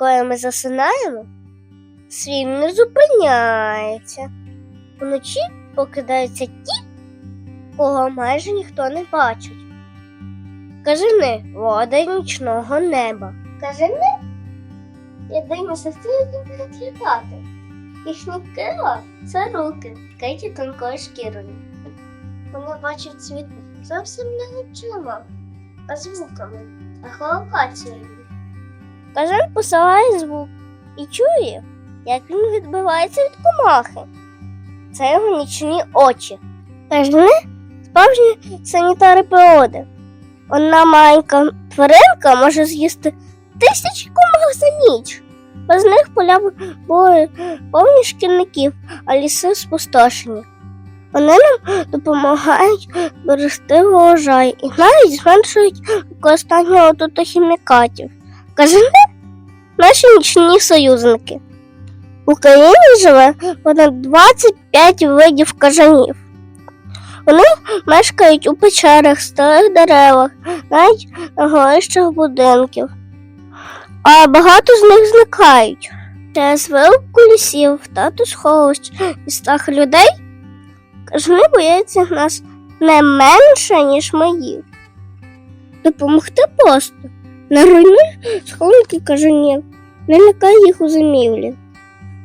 коли ми засинаємо, світ не зупиняється. Вночі покидаються ті, кого майже ніхто не бачить. Кажани вода нічного неба. Кажани єдині сестри, будуть літати. Їхні крила це руки, вкриті тонкою шкірою. Вони бачать світ зовсім не очима, а звуками, ехолокацією. Кажан посилає звук і чує, як він відбивається від комахи. Це його нічні очі. Кажани справжні санітари природи. Одна маленька тваринка може з'їсти тисячі комах за ніч. Без них поля були повні шкільників, а ліси спустошені. Вони нам допомагають берегти врожай і навіть зменшують використання отутохімікатів. Кажани наші нічні союзники. В Україні живе понад 25 видів кажанів. Вони мешкають у печерах, старих деревах, навіть на горищах будинків. А багато з них зникають. Через вилку лісів, тату сховищ і страх людей кажани бояться нас не менше, ніж ми їх. Допомогти просто. Не руйнуй схованки кажанів, не лякай їх у зимівлі.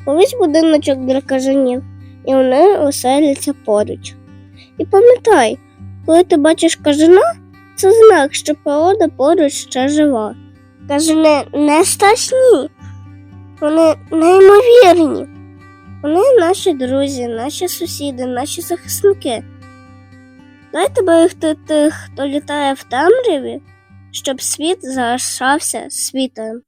Повись будиночок для кажанів, і вони оселяться поруч. І пам'ятай, коли ти бачиш кажана, це знак, що природа поруч ще жива. Кажани не страшні, вони неймовірні. Вони наші друзі, наші сусіди, наші захисники. Дайте берегти тих, хто літає в темряві, щоб світ залишався світом.